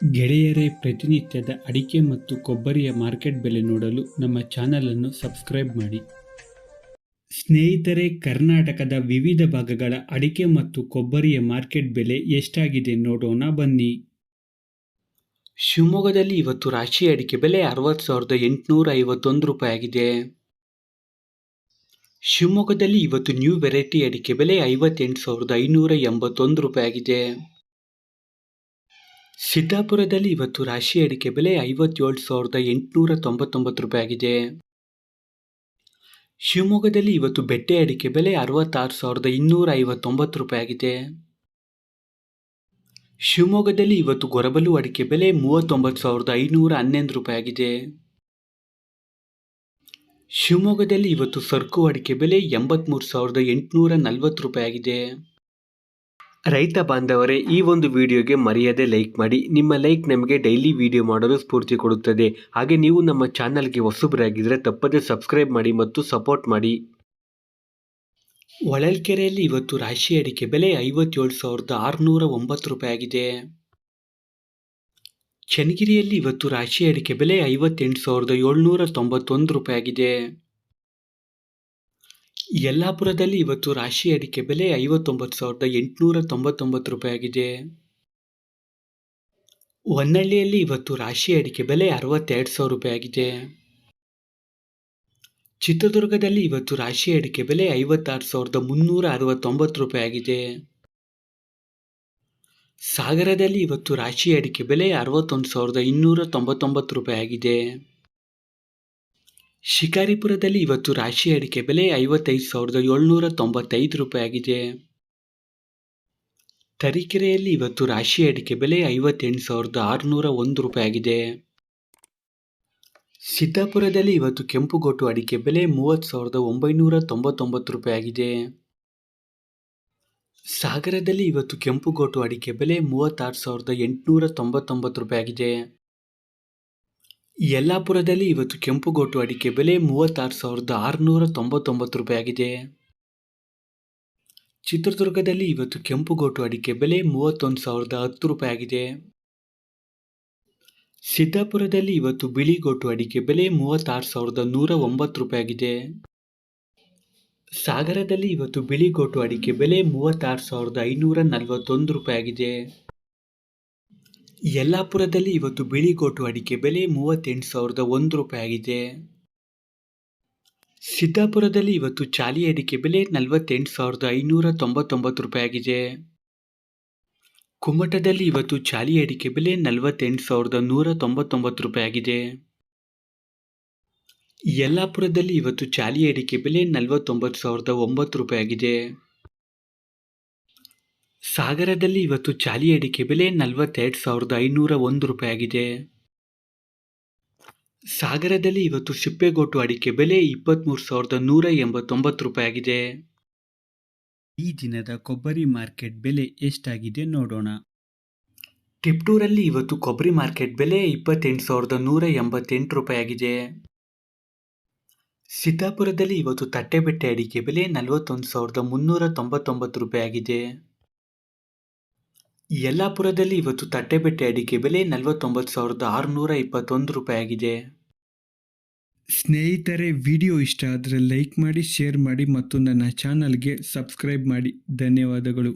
ಗೆಳೆಯರೇ, ಪ್ರತಿನಿತ್ಯದ ಅಡಿಕೆ ಮತ್ತು ಕೊಬ್ಬರಿಯ ಮಾರ್ಕೆಟ್ ಬೆಲೆ ನೋಡಲು ನಮ್ಮ ಚಾನಲನ್ನು ಸಬ್ಸ್ಕ್ರೈಬ್ ಮಾಡಿ. ಸ್ನೇಹಿತರೆ, ಕರ್ನಾಟಕದ ವಿವಿಧ ಭಾಗಗಳ ಅಡಿಕೆ ಮತ್ತು ಕೊಬ್ಬರಿಯ ಮಾರ್ಕೆಟ್ ಬೆಲೆ ಎಷ್ಟಾಗಿದೆ ನೋಡೋಣ ಬನ್ನಿ. ಶಿವಮೊಗ್ಗದಲ್ಲಿ ಇವತ್ತು ರಾಶಿ ಅಡಿಕೆ ಬೆಲೆ ಅರವತ್ತು ಸಾವಿರದ ಎಂಟುನೂರ ಐವತ್ತೊಂದು ರೂಪಾಯಿ ಆಗಿದೆ. ಶಿವಮೊಗ್ಗದಲ್ಲಿ ಇವತ್ತು ನ್ಯೂ ವೆರೈಟಿ ಅಡಿಕೆ ಬೆಲೆ ಐವತ್ತೆಂಟು ಸಾವಿರದ ಐನೂರ ಎಂಬತ್ತೊಂದು ರೂಪಾಯಿ ಆಗಿದೆ. ಸಿದ್ದಾಪುರದಲ್ಲಿ ಇವತ್ತು ರಾಶಿ ಅಡಿಕೆ ಬೆಲೆ ಐವತ್ತೇಳು ಸಾವಿರದ ಎಂಟುನೂರ ತೊಂಬತ್ತೊಂಬತ್ತು ರೂಪಾಯಿ ಆಗಿದೆ ಶಿವಮೊಗ್ಗದಲ್ಲಿ ಇವತ್ತು ಬೆಟ್ಟೆ ಅಡಿಕೆ ಬೆಲೆ ಅರವತ್ತಾರು ಸಾವಿರದ ಇನ್ನೂರ ಐವತ್ತೊಂಬತ್ತು ರೂಪಾಯಿ ಆಗಿದೆ ಶಿವಮೊಗ್ಗದಲ್ಲಿ ಇವತ್ತು ಗೊರಬಲು ಅಡಿಕೆ ಬೆಲೆ ಮೂವತ್ತೊಂಬತ್ತು ಸಾವಿರದ ಐನೂರ ಹನ್ನೊಂದು ರೂಪಾಯಿ ಆಗಿದೆ ಶಿವಮೊಗ್ಗದಲ್ಲಿ ಇವತ್ತು ಸರ್ಕು ಅಡಿಕೆ ಬೆಲೆ ಎಂಬತ್ಮೂರು ಸಾವಿರದ ಎಂಟುನೂರ ನಲವತ್ತು ರೂಪಾಯಿ ಆಗಿದೆ ರೈತ ಬಾಂಧವರೇ, ಈ ಒಂದು ವಿಡಿಯೋಗೆ ಮರೆಯದೆ ಲೈಕ್ ಮಾಡಿ. ನಿಮ್ಮ ಲೈಕ್ ನಮಗೆ ಡೈಲಿ ವಿಡಿಯೋ ಮಾಡಲು ಸ್ಫೂರ್ತಿ ಕೊಡುತ್ತದೆ. ಹಾಗೆ ನೀವು ನಮ್ಮ ಚಾನಲ್ಗೆ ಹೊಸಬರಾಗಿದ್ದರೆ ತಪ್ಪದೆ ಸಬ್ಸ್ಕ್ರೈಬ್ ಮಾಡಿ ಮತ್ತು ಸಪೋರ್ಟ್ ಮಾಡಿ. ಹೊಳಲ್ಕೆರೆಯಲ್ಲಿ ಇವತ್ತು ರಾಶಿ ಅಡಿಕೆ ಬೆಲೆ ಐವತ್ತೇಳು ಸಾವಿರದ ಆರುನೂರ ಒಂಬತ್ತು ರೂಪಾಯಿ ಆಗಿದೆ. ಚನ್ನಗಿರಿಯಲ್ಲಿ ಇವತ್ತು ರಾಶಿ ಅಡಿಕೆ ಬೆಲೆ ಐವತ್ತೆಂಟು ಸಾವಿರದ ಏಳ್ನೂರ ತೊಂಬತ್ತೊಂದು ರೂಪಾಯಿ ಆಗಿದೆ. ಯಲ್ಲಾಪುರದಲ್ಲಿ ಇವತ್ತು ರಾಶಿ ಅಡಿಕೆ ಬೆಲೆ ಐವತ್ತೊಂಬತ್ತು ಸಾವಿರದ ಎಂಟುನೂರ ತೊಂಬತ್ತೊಂಬತ್ತು ರೂಪಾಯಿ ಆಗಿದೆ ಹೊನ್ನಳ್ಳಿಯಲ್ಲಿ ಇವತ್ತು ರಾಶಿ ಅಡಿಕೆ ಬೆಲೆ ಅರವತ್ತೆರಡು ಸಾವಿರ ರೂಪಾಯಿ ಆಗಿದೆ ಚಿತ್ರದುರ್ಗದಲ್ಲಿ ಇವತ್ತು ರಾಶಿ ಅಡಿಕೆ ಬೆಲೆ ಐವತ್ತಾರು ಸಾವಿರದ ಮುನ್ನೂರ ಅರವತ್ತೊಂಬತ್ತು ರೂಪಾಯಿ ಆಗಿದೆ ಸಾಗರದಲ್ಲಿ ಇವತ್ತು ರಾಶಿ ಅಡಿಕೆ ಬೆಲೆ ಅರವತ್ತೊಂದು ಸಾವಿರದ ಇನ್ನೂರ ತೊಂಬತ್ತೊಂಬತ್ತು ರೂಪಾಯಿ ಆಗಿದೆ ಶಿಕಾರಿಪುರದಲ್ಲಿ ಇವತ್ತು ರಾಶಿ ಅಡಿಕೆ ಬೆಲೆ ಐವತ್ತೈದು ಸಾವಿರದ ಏಳ್ನೂರ ತೊಂಬತ್ತೈದು ರೂಪಾಯಿ ಆಗಿದೆ ತರೀಕೆರೆಯಲ್ಲಿ ಇವತ್ತು ರಾಶಿ ಅಡಿಕೆ ಬೆಲೆ ಐವತ್ತೆಂಟು ಸಾವಿರದ ಆರುನೂರ ಒಂದು ರೂಪಾಯಿ ಆಗಿದೆ ಸಿದ್ದಾಪುರದಲ್ಲಿ ಇವತ್ತು ಕೆಂಪುಗೋಟು ಅಡಿಕೆ ಬೆಲೆ ಮೂವತ್ತು ಸಾವಿರದ ಒಂಬೈನೂರ ತೊಂಬತ್ತೊಂಬತ್ತು ರೂಪಾಯಿ ಆಗಿದೆ ಸಾಗರದಲ್ಲಿ ಇವತ್ತು ಕೆಂಪುಗೋಟು ಅಡಿಕೆ ಬೆಲೆ ಮೂವತ್ತಾರು ಸಾವಿರದ ಎಂಟುನೂರ ತೊಂಬತ್ತೊಂಬತ್ತು ರೂಪಾಯಿ ಆಗಿದೆ ಯಲ್ಲಾಪುರದಲ್ಲಿ ಇವತ್ತು ಕೆಂಪುಗೋಟು ಅಡಿಕೆ ಬೆಲೆ ಮೂವತ್ತಾರು ಸಾವಿರದ ಆರುನೂರ ತೊಂಬತ್ತೊಂಬತ್ತು ರೂಪಾಯಿ ಆಗಿದೆ. ಚಿತ್ರದುರ್ಗದಲ್ಲಿ ಇವತ್ತು ಕೆಂಪುಗೋಟು ಅಡಿಕೆ ಬೆಲೆ ಮೂವತ್ತೊಂದು ಸಾವಿರದ ಹತ್ತು ರೂಪಾಯಿ ಆಗಿದೆ. ಸಿದ್ದಾಪುರದಲ್ಲಿ ಇವತ್ತು ಬಿಳಿಗೋಟು ಅಡಿಕೆ ಬೆಲೆ ಮೂವತ್ತಾರು ಸಾವಿರದ ನೂರ ಒಂಬತ್ತು ರೂಪಾಯಿ ಆಗಿದೆ. ಸಾಗರದಲ್ಲಿ ಇವತ್ತು ಬಿಳಿಗೋಟು ಅಡಿಕೆ ಬೆಲೆ ಮೂವತ್ತಾರು ಸಾವಿರದ ಐನೂರ ನಲವತ್ತೊಂದು ರೂಪಾಯಿ ಆಗಿದೆ. ಯಲ್ಲಾಪುರದಲ್ಲಿ ಇವತ್ತು ಬಿಳಿಗೋಟು ಅಡಿಕೆ ಬೆಲೆ ಮೂವತ್ತೆಂಟು ಸಾವಿರದ ಒಂದು ರೂಪಾಯಿ ಆಗಿದೆ. ಸಿದ್ದಾಪುರದಲ್ಲಿ ಇವತ್ತು ಚಾಲಿ ಅಡಿಕೆ ಬೆಲೆ ನಲವತ್ತೆಂಟು ಸಾವಿರದ ಐನೂರ ತೊಂಬತ್ತೊಂಬತ್ತು ರೂಪಾಯಿ ಆಗಿದೆ. ಕುಮಟದಲ್ಲಿ ಇವತ್ತು ಚಾಲಿ ಅಡಿಕೆ ಬೆಲೆ ನಲವತ್ತೆಂಟು ಸಾವಿರದ ನೂರ ತೊಂಬತ್ತೊಂಬತ್ತು ರೂಪಾಯಿ ಆಗಿದೆ. ಯಲ್ಲಾಪುರದಲ್ಲಿ ಇವತ್ತು ಚಾಲಿ ಅಡಿಕೆ ಬೆಲೆ ನಲವತ್ತೊಂಬತ್ತು ಸಾವಿರದ ಒಂಬತ್ತು ರೂಪಾಯಿ ಆಗಿದೆ. ಸಾಗರದಲ್ಲಿ ಇವತ್ತು ಚಾಲಿ ಅಡಿಕೆ ಬೆಲೆ ನಲವತ್ತೆರಡು ಸಾವಿರದ ಐನೂರ ಒಂದು ರೂಪಾಯಿ ಆಗಿದೆ. ಸಾಗರದಲ್ಲಿ ಇವತ್ತು ಶಿಪ್ಪೆಗೋಟು ಅಡಿಕೆ ಬೆಲೆ ಇಪ್ಪತ್ತ್ಮೂರು ಸಾವಿರದ ನೂರ ಎಂಬತ್ತೊಂಬತ್ತು ರೂಪಾಯಿ ಆಗಿದೆ. ಈ ದಿನದ ಕೊಬ್ಬರಿ ಮಾರ್ಕೆಟ್ ಬೆಲೆ ಎಷ್ಟಾಗಿದೆ ನೋಡೋಣ. ಟಿಪ್ಟೂರಲ್ಲಿ ಇವತ್ತು ಕೊಬ್ಬರಿ ಮಾರ್ಕೆಟ್ ಬೆಲೆ ಇಪ್ಪತ್ತೆಂಟು ಸಾವಿರದ ನೂರ ಎಂಬತ್ತೆಂಟು ರೂಪಾಯಿ ಆಗಿದೆ. ಸಿದ್ದಾಪುರದಲ್ಲಿ ಇವತ್ತು ತಟ್ಟೆಬೆಟ್ಟೆ ಅಡಿಕೆ ಬೆಲೆ ನಲವತ್ತೊಂದು ಸಾವಿರದ ಮುನ್ನೂರ ತೊಂಬತ್ತೊಂಬತ್ತು ರೂಪಾಯಿ ಆಗಿದೆ. ಯಲ್ಲಾಪುರದಲ್ಲಿ ಇವತ್ತು ತಟ್ಟೆಬೆಟ್ಟೆ ಅಡಿಕೆ ಬೆಲೆ ನಲವತ್ತೊಂಬತ್ತು ಸಾವಿರದ ಆರುನೂರ ಇಪ್ಪತ್ತೊಂದು ರೂಪಾಯಿ ಆಗಿದೆ. ಸ್ನೇಹಿತರೆ, ವಿಡಿಯೋ ಇಷ್ಟ ಆದರೆ ಲೈಕ್ ಮಾಡಿ, ಶೇರ್ ಮಾಡಿ ಮತ್ತು ನನ್ನ ಚಾನಲ್ಗೆ ಸಬ್ಸ್ಕ್ರೈಬ್ ಮಾಡಿ. ಧನ್ಯವಾದಗಳು.